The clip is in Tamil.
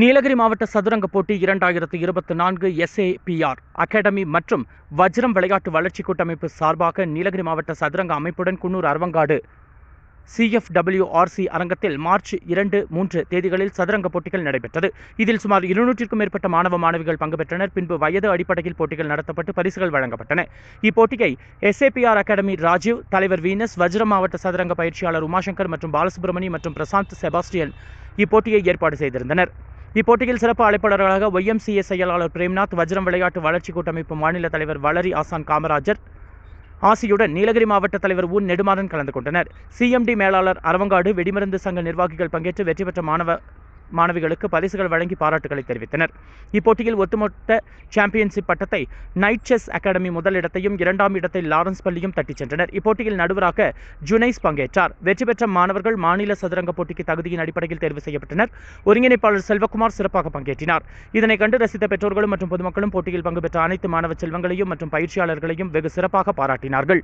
நீலகிரி மாவட்ட சதுரங்க போட்டி இரண்டாயிரத்து இருபத்தி நான்கு எஸ்ஏபிஆர் அகாடமி மற்றும் வஜ்ரம் விளையாட்டு வளர்ச்சி கூட்டமைப்பு சார்பாக நீலகிரி மாவட்ட சதுரங்க அமைப்புடன் குன்னூர் அரவங்காடு சிஎஃப்டபிள்யூஆர்சி அரங்கத்தில் மார்ச் இரண்டு மூன்று தேதிகளில் சதுரங்க போட்டிகள் நடைபெற்றது. இதில் சுமார் இருநூற்றிற்கும் மேற்பட்ட மாணவ மாணவிகள் பங்கு பெற்றனர். பின்பு வயது அடிப்படையில் போட்டிகள் நடத்தப்பட்டு பரிசுகள் வழங்கப்பட்டன. இப்போட்டியை எஸ்ஏபிஆர் அகாடமி ராஜீவ் தலைவர் வீனஸ் வஜ்ரம் மாவட்ட சதுரங்க பயிற்சியாளர் உமாசங்கர் மற்றும் பாலசுப்ரமணி மற்றும் பிரசாந்த் செபாஸ்டியன் இப்போட்டியை ஏற்பாடு செய்திருந்தனர். இப்போட்டியில் சிறப்பு அழைப்பாளர்களாக ஒய்எம்சிஏ செயலாளர் பிரேம்நாத் வஜ்ரம் விளையாட்டு வளர்ச்சி கூட்டமைப்பு மாநில தலைவர் வளரி ஆசான் காமராஜர் ஆசியுடன் நீலகிரி மாவட்ட தலைவர் உன் நெடுமாறன் கலந்து கொண்டனர். சிஎம்டி மேலாளர் அரவங்காடு வெடிமருந்து சங்க நிர்வாகிகள் பங்கேற்று வெற்றி பெற்ற மாணவ மாணவிகளுக்கு பரிசுகள் வழங்கி பாராட்டுகளை தெரிவித்தனர். இப்போட்டியில் ஒட்டுமொத்த சாம்பியன்ஷிப் பட்டத்தை நைட் செஸ் அகாடமி முதலிடத்தையும் இரண்டாம் இடத்தை லாரன்ஸ் பள்ளியும் தட்டிச் சென்றனர். இப்போட்டியில் நடுவராக ஜுனைஸ் பங்கேற்றார். வெற்றி பெற்ற மாணவர்கள் மாநில சதுரங்க போட்டிக்கு தகுதியின் அடிப்படையில் தேர்வு செய்யப்பட்டனர். ஒருங்கிணைப்பாளர் செல்வகுமார் சிறப்பாக பங்கேற்றினார். இதனை கண்டு ரசித்த பெற்றோர்களும் மற்றும் பொதுமக்களும் போட்டியில் பங்கு பெற்ற அனைத்து மாணவ செல்வங்களையும் மற்றும் பயிற்சியாளர்களையும் வெகு சிறப்பாக பாராட்டினார்கள்.